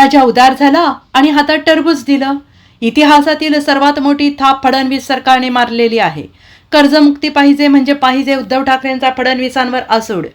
राजा उदार झाला आणि हातात टरबूज दिलं. इतिहासातील सर्वात मोठी थाप फडणवीस सरकारने मारलेली आहे. कर्जमुक्ती पाहिजे म्हणजे पाहिजे उद्धव ठाकरेंचा फडणवीसांवर आसूड.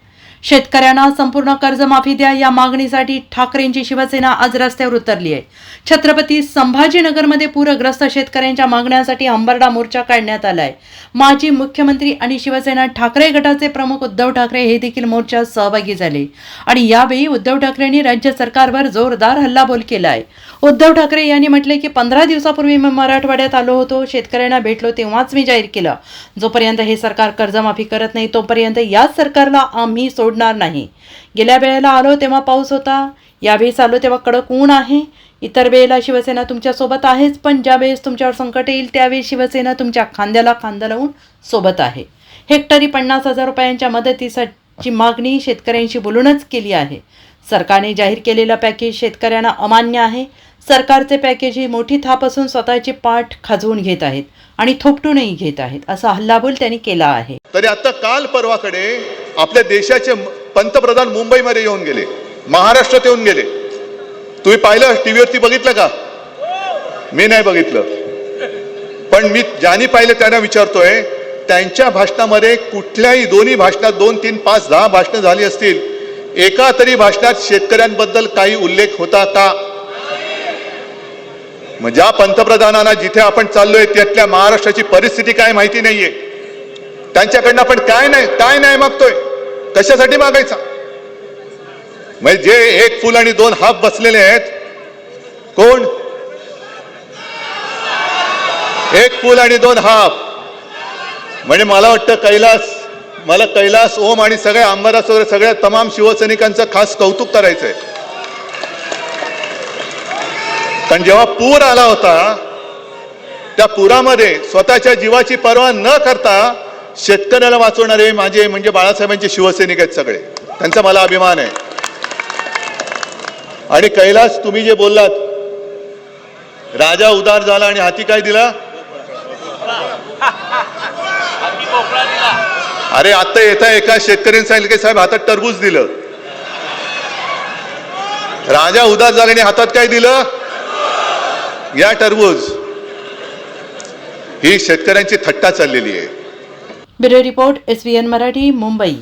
शेतकऱ्यांना संपूर्ण कर्जमाफी द्या या मागणीसाठी ठाकरेंची शिवसेना आज रस्त्यावर उतरली आहे. छत्रपती संभाजीनगरमध्ये पूरग्रस्त शेतकऱ्यांच्या मागण्यांसाठी अंबरडा मोर्चा काढण्यात आलाय. माजी मुख्यमंत्री आणि शिवसेना ठाकरे गटाचे प्रमुख उद्धव ठाकरे हे देखील मोर्चात सहभागी झाले. आणि यावेळी उद्धव ठाकरेंनी राज्य सरकारवर जोरदार हल्लाबोल केला आहे उद्धव ठाकरे यांनी म्हटले की पंधरा दिवसापूर्वी मी मराठवाड्यात आलो होतो शेतकऱ्यांना भेटलो तेव्हाच मी जाहीर केलं. जोपर्यंत हे सरकार कर्जमाफी करत नाही तोपर्यंत याच सरकारला आम्ही सोडणार नाही. गेल्या वेळेला आलो तेव्हा पाऊस होता. यावेळेस आलो तेव्हा कडक ऊन आहे. इतर वेळेला शिवसेना तुमच्यासोबत आहेच पण ज्यावेळेस तुमच्यावर संकट येईल त्यावेळी शिवसेना तुमच्या खांद्याला खांदा लावून सोबत आहे. हेक्टरी पन्नास हजार रुपयांच्या मदतीसाठी मागणी शेतकऱ्यांशी बोलूनच केली आहे. सरकारने जाहीर केलेलं पॅकेज शेतकऱ्यांना अमान्य आहे. सरकारचे पॅकेज ही मोठी थाप असून स्वतःची पाठ खाजवून घेत आहेत आणि थोपटूनही घेत आहेत असा हल्लाबोल त्यांनी केला आहे. तरी आता काल परवाकडे आपल्या देशाचे पंतप्रधान मुंबईमध्ये येऊन गेले महाराष्ट्रात येऊन गेले. तुम्ही पाहिलं टीव्हीवरती बघितलं का? मी नाही बघितलं. पण मी ज्यांनी पाहिलं त्यांना विचारतोय त्यांच्या भाषणामध्ये कुठल्याही दोन्ही भाषणात दोन तीन पाच दहा भाषणं झाली असतील एका तरी भाषणात शेतकऱ्यांबद्दल काही उल्लेख होता का? मग ज्या पंतप्रधानांना जिथे आपण चाललोय त्यातल्या महाराष्ट्राची परिस्थिती काय माहिती नाहीये. त्यांच्याकडनं आपण काय नाही काय नाही मागतोय? कशासाठी मागायचा? म्हणजे जे एक फुल आणि दोन हाफ बसलेले आहेत कोण? एक फुल आणि दोन हाफ. म्हणजे मला वाटतं कैलास मला कैलास ओम आणि सगळ्या आमदारास वगैरे सगळ्या तमाम शिवसैनिकांचं खास कौतुक करायचंय. कारण जेव्हा पूर आला होता त्या पुरामध्ये स्वतःच्या जीवाची पर्वा न करता शेतकऱ्याला वाचवणारे माझे म्हणजे बाळासाहेबांचे शिवसैनिक आहेत सगळे. त्यांचा मला अभिमान आहे. आणि कैलास तुम्ही जे बोललात राजा उदार झाला आणि हाती काय दिला? अरे आता येता एका शेतकऱ्याने सांगितलं की साहेब हातात टरबूज दिलं. राजा उदार झाला आणि हातात काय दिलं? या टरबूज. ही शेतकऱ्यांची थट्टा चाललेली आहे. Bureau report S V N Marathi Mumbai.